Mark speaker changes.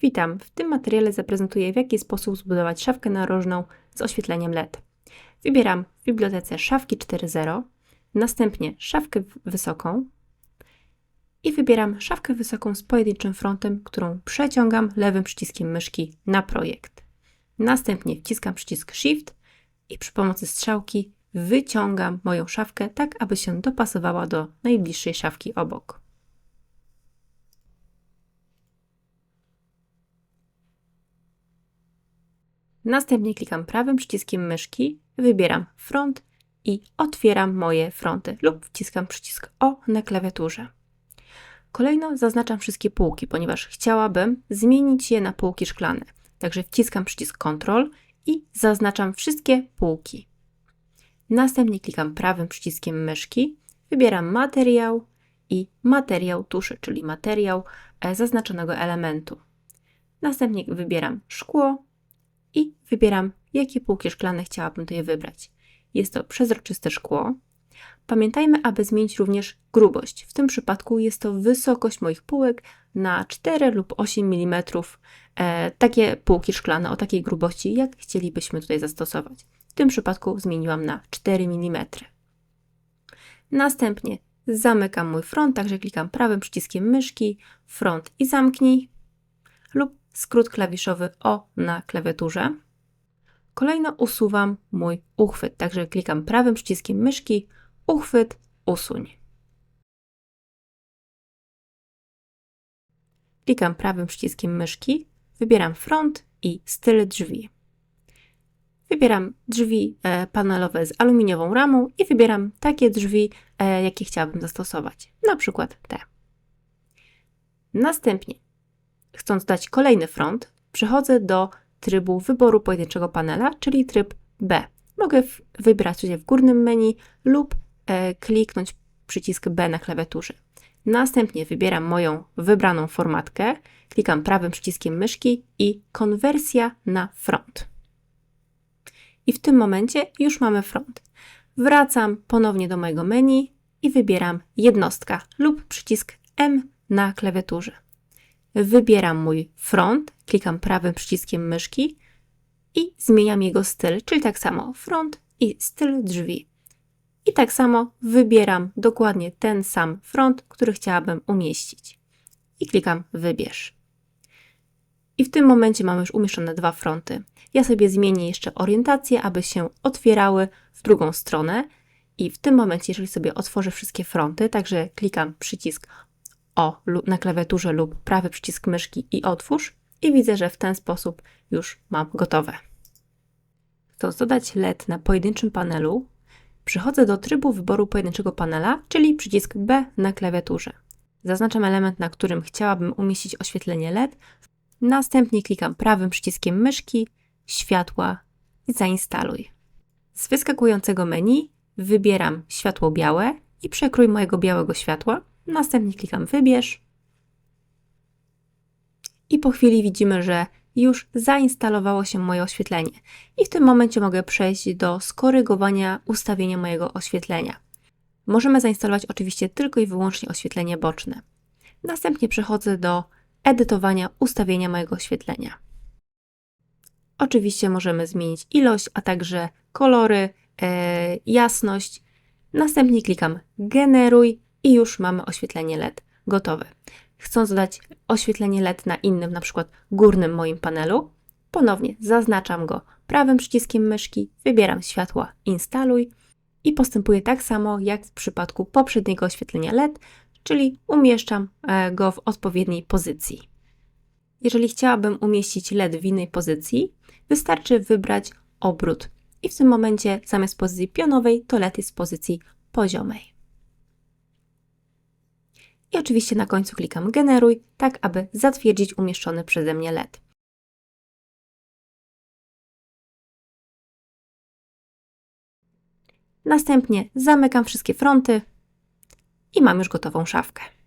Speaker 1: Witam! W tym materiale zaprezentuję w jaki sposób zbudować szafkę narożną z oświetleniem LED. Wybieram w bibliotece szafki 4.0, następnie szafkę wysoką i wybieram szafkę wysoką z pojedynczym frontem, którą przeciągam lewym przyciskiem myszki na projekt. Następnie wciskam przycisk Shift i przy pomocy strzałki wyciągam moją szafkę tak, aby się dopasowała do najbliższej szafki obok. Następnie klikam prawym przyciskiem myszki, wybieram front i otwieram moje fronty lub wciskam przycisk O na klawiaturze. Kolejno zaznaczam wszystkie półki, ponieważ chciałabym zmienić je na półki szklane. Także wciskam przycisk Ctrl i zaznaczam wszystkie półki. Następnie klikam prawym przyciskiem myszki, wybieram materiał i materiał tuszy, czyli materiał e, zaznaczonego elementu. Następnie wybieram szkło i wybieram, jakie półki szklane chciałabym tutaj wybrać. Jest to przezroczyste szkło. Pamiętajmy, aby zmienić również grubość. W tym przypadku jest to wysokość moich półek na 4 lub 8 mm. E, takie półki szklane o takiej grubości, jak chcielibyśmy tutaj zastosować. W tym przypadku zmieniłam na 4 mm. Następnie zamykam mój front, także klikam prawym przyciskiem myszki, front i zamknij lub skrót klawiszowy O na klawiaturze. Kolejno usuwam mój uchwyt, także klikam prawym przyciskiem myszki, uchwyt, usuń. Klikam prawym przyciskiem myszki, wybieram front i styl drzwi. Wybieram drzwi e, panelowe z aluminiową ramą i wybieram takie drzwi, e, jakie chciałabym zastosować, na przykład te. Następnie Chcąc dać kolejny front, przechodzę do trybu wyboru pojedynczego panela, czyli tryb B. Mogę wybrać się w górnym menu lub e, kliknąć przycisk B na klawiaturze. Następnie wybieram moją wybraną formatkę, klikam prawym przyciskiem myszki i konwersja na front. I w tym momencie już mamy front. Wracam ponownie do mojego menu i wybieram jednostka lub przycisk M na klawiaturze wybieram mój front, klikam prawym przyciskiem myszki i zmieniam jego styl, czyli tak samo front i styl drzwi. I tak samo wybieram dokładnie ten sam front, który chciałabym umieścić. I klikam wybierz. I w tym momencie mam już umieszczone dwa fronty. Ja sobie zmienię jeszcze orientację, aby się otwierały w drugą stronę. I w tym momencie, jeżeli sobie otworzę wszystkie fronty, także klikam przycisk o na klawiaturze lub prawy przycisk myszki i otwórz i widzę, że w ten sposób już mam gotowe. Chcąc dodać LED na pojedynczym panelu, przechodzę do trybu wyboru pojedynczego panela, czyli przycisk B na klawiaturze. Zaznaczam element, na którym chciałabym umieścić oświetlenie LED. Następnie klikam prawym przyciskiem myszki, światła i zainstaluj. Z wyskakującego menu wybieram światło białe i przekrój mojego białego światła Następnie klikam wybierz. I po chwili widzimy, że już zainstalowało się moje oświetlenie. I w tym momencie mogę przejść do skorygowania ustawienia mojego oświetlenia. Możemy zainstalować oczywiście tylko i wyłącznie oświetlenie boczne. Następnie przechodzę do edytowania ustawienia mojego oświetlenia. Oczywiście możemy zmienić ilość, a także kolory, e, jasność. Następnie klikam generuj i już mamy oświetlenie LED gotowe. Chcąc dodać oświetlenie LED na innym, na przykład górnym moim panelu, ponownie zaznaczam go prawym przyciskiem myszki, wybieram światła instaluj i postępuję tak samo jak w przypadku poprzedniego oświetlenia LED, czyli umieszczam e, go w odpowiedniej pozycji. Jeżeli chciałabym umieścić LED w innej pozycji, wystarczy wybrać obrót i w tym momencie zamiast pozycji pionowej to LED jest w pozycji poziomej. I oczywiście na końcu klikam generuj, tak aby zatwierdzić umieszczony przeze mnie LED. Następnie zamykam wszystkie fronty i mam już gotową szafkę.